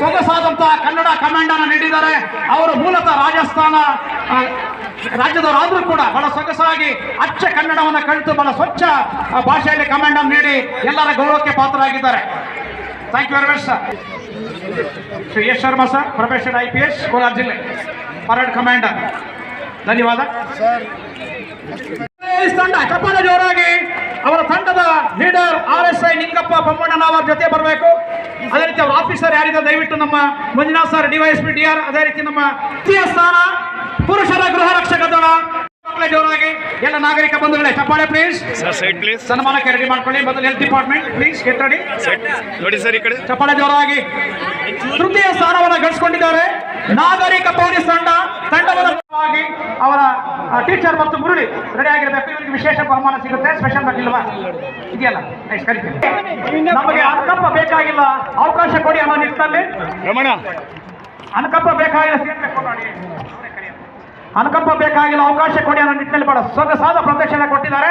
ಸೊಗಸಾದಂತಹ Kannada command ಅನ್ನು ನೀಡಿದ್ದಾರೆ. ಅವರು ಮೂಲತಃ ರಾಜಸ್ಥಾನ ರಾಜ್ಯದವರಾದರೂ ಕೂಡ ಬಹಳ ಸೊಗಸಾಗಿ ಅಚ್ಚ ಕನ್ನಡವನ್ನು ಕಲಿತು ಬಹಳ ಸ್ವಚ್ಛ ಭಾಷೆಯಲ್ಲಿ ಕಮಾಂಡ್ ನೀಡಿ ಎಲ್ಲರ ಗೌರವಕ್ಕೆ ಪಾತ್ರರಾಗಿದ್ದಾರೆ. Thank you very much sir Shri S Sharma sir profession I P S Kolar ಜಿಲ್ಲೆ. ಪರೇಡ್ ಕಮಾಂಡರ್ ಧನ್ಯವಾದ. ತಂಡ ಕಪಾಲ ಜೋರಾಗಿ ಅವರ ತಂಡದ leader R S I Ningappa Bommannanavar ಜೊತೆ ಬರಬೇಕು. ಅದೇ ರೀತಿ ಅವರ ಆಫೀಸರ್ ಯಾರಿದ್ದಾರೆ ದಯವಿಟ್ಟು ನಮ್ಮ Manjunath sir DYSP D R ಅದೇ ರೀತಿ ನಮ್ಮ ಸ್ಥಾನ ಪುರುಷರ ಗೃಹ ರಕ್ಷಕ ದಳ. ಜೋರಾಗಿ ಎಲ್ಲ ನಾಗರಿಕ ಬಂಧುಗಳೇ ಚಪ್ಪಾಳೆ ಪ್ಲೀಸ್ ಸನ್ಮಾನಕ್ಕೆ ರೆಡಿ ಮಾಡ್ಕೊಳ್ಳಿ. ಮೊದಲು health department please get ready ನೋಡಿ ಸರ್ ಈ ಕಡೆ. ಚಪ್ಪಾಳೆ ಜೋರಾಗಿ. ತೃತೀಯ ಸ್ಥಾನವನ್ನು ಗಳಿಸಿಕೊಂಡಿದ್ದಾರೆ. ನಾಗರಿಕ ಪೊಲೀಸ್ ತಂಡ ಟೀಚರ್ ಮತ್ತು ಮುರುಳಿ ರೆಡಿ ಆಗಿರಬೇಕು. ಇವರಿಗೆ ವಿಶೇಷ ಬಹುಮಾನ ಸಿಗುತ್ತೆ. ಸ್ಪೆಷಲ್ ಇಲ್ವಾ? ಇದೆಯಲ್ಲ? ನೈಸ್ ಕರಿತೀವಿ ನಮಗೆ ಅನುಕಂಪ ಬೇಕಾಗಿಲ್ಲ ಅವಕಾಶ ಕೊಡಿ ಅಮ್ಮ ನಿಟ್ಟಿನಲ್ಲಿ ರಮಣ. ಅನುಕಂಪ ಬೇಕಾಗಿಲ್ಲ ಅನುಕಂಪ ಬೇಕಾಗಿಲ್ಲ ಅವಕಾಶ ಕೊಡಿ ಅನ್ನೋ ನಿಟ್ಟಿನಲ್ಲಿ ಬಹಳ ಸೊಗಸಾದ ಪ್ರದರ್ಶನ ಕೊಟ್ಟಿದ್ದಾರೆ.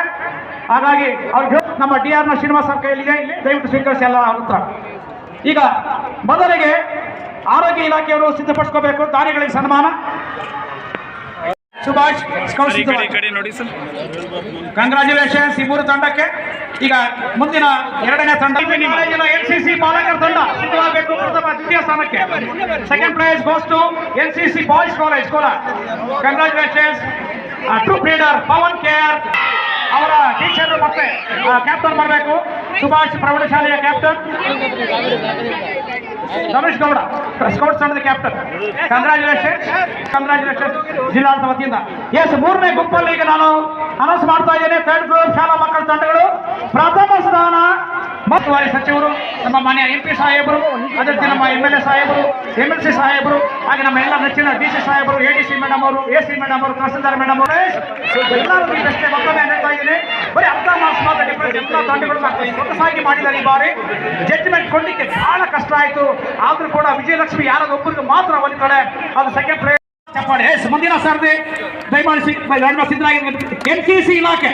ಹಾಗಾಗಿ ಅವ್ರಿಗೆ ನಮ್ಮ ಡಿ ಆರ್ನ ಶ್ರೀನಿವಾಸ್ ಅವ್ರ ಕೈಯಲ್ಲಿದೆ. ಇಲ್ಲಿ ದಯವಿಟ್ಟು ಸ್ವೀಕರಿಸಿ ಎಲ್ಲ ಉತ್ತರ. ಈಗ ಮೊದಲಿಗೆ ಆರೋಗ್ಯ ಇಲಾಖೆಯವರು ಸಿದ್ಧಪಡಿಸ್ಕೋಬೇಕು. ದಾನಿಗಳಿಗೆ ಸನ್ಮಾನ. ಸುಭಾಷ್ ಕಂಗ್ರಾಚುಲೇಷನ್ಸ್ ಈ ಮೂರು ತಂಡಕ್ಕೆ. ಈಗ ಮುಂದಿನ ಎರಡನೇ ತಂಡ. ಕಾಲೇಜಿನ ಎನ್ ಸಿ ಸಿ ಬಾಲಕರ ತಂಡ ಸಿದ್ಧವಾಗಬೇಕು ಪ್ರಥಮ ದ್ವಿತೀಯ ಸ್ಥಾನಕ್ಕೆ. Second prize goes to NCC C C boys college Kolar congratulations troop leader Pavan care ಅವರ ಟೀಚರ್ ಮತ್ತೆ ಕ್ಯಾಪ್ಟನ್ ಬರಬೇಕು. ಸುಭಾಷ್ ಪ್ರೌಢಶಾಲೆಯ ಕ್ಯಾಪ್ಟನ್ ರಮೇಶ್ ಗೌಡ ಸ್ಕೌಟ್ಸ್ ತಂಡದ ಕ್ಯಾಪ್ಟನ್ ಕಂಗ್ರಾಚುಲೇಷನ್ ಕಂಗ್ರಾಚುಲೇಷನ್ ಜಿಲ್ಲಾಡಳಿತ ವತಿಯಿಂದ ಎಸ್ ಮೂರನೇ ಗುಂಪಲ್ಲಿ ಈಗ ನಾನು ಅನೌನ್ಸ್ ಮಾಡ್ತಾ ಇದ್ದೇನೆ ಥರ್ಡ್ ಗ್ರೂಪ್ ಶಾಲಾ ಮಕ್ಕಳ ತಂಡಗಳು ಪ್ರಥಮ ಸ್ಥಾನ ಮತ್ತುವಾರಿ ಸಚಿವರು, ನಮ್ಮ ಮಾನ್ಯ ಎಂ ಪಿ ಸಾಹೇಬರು ಅದಕ್ಕೆ ನಮ್ಮ ಎಂ ಎಲ್ ಎ ಸಾಹೇಬರು, ಎಂ ಎಲ್ ಸಿ ಸಾಹೇಬರು, ಹಾಗೆ ನಮ್ಮ ಎಲ್ಲ ನೆಚ್ಚಿನ ಡಿ ಸಿ ಸಾಹೇಬರು, ಎ ಡಿ ಸಿ ಮೇಡಮ್ ಅವರು, ಎ ಸಿ ಮೇಡಮ್ ಅವರು, ತಹಸೀಲ್ದಾರ್ ಮೇಡಮ್ ಅವರು ಎಲ್ಲರೂ ಪ್ರಶ್ನೆ ಮತ್ತೊಮ್ಮೆ ಹೇಳ್ತಾ ಇದ್ದೀನಿ. ಬರೀ ಅರ್ಧ ಮಾರ್ಕ್ಸ್ ಮಾತ್ರ ಡಿಫ್ರೆನ್ಸ್ ಎಲ್ಲ ತಂಡಗಳು ಸೊಗಸಾಗಿ ಮಾಡಿದ್ದಾರೆ ಈ ಬಾರಿ. ಜಡ್ಜ್ಮೆಂಟ್ ಕೊಡ್ಲಿಕ್ಕೆ ಬಹಳ ಕಷ್ಟ ಆಯಿತು. ಆದರೂ ಕೂಡ ವಿಜಯಲಕ್ಷ್ಮಿ ಯಾರಾದ್ರೂ ಒಬ್ಬರಿಗೆ ಮಾತ್ರ ಒಲಿತಾಳೆ ಅದು ಸೆಕೆಂಡ್ ಎಸ್ ಮುಂದಿನ ಸರ್ದಿ. ದಯಮಾಡಿಸಿ ಸಿದ್ಧರಾಗಿ ಎನ್ ಸಿ ಸಿ ಇಲಾಖೆ.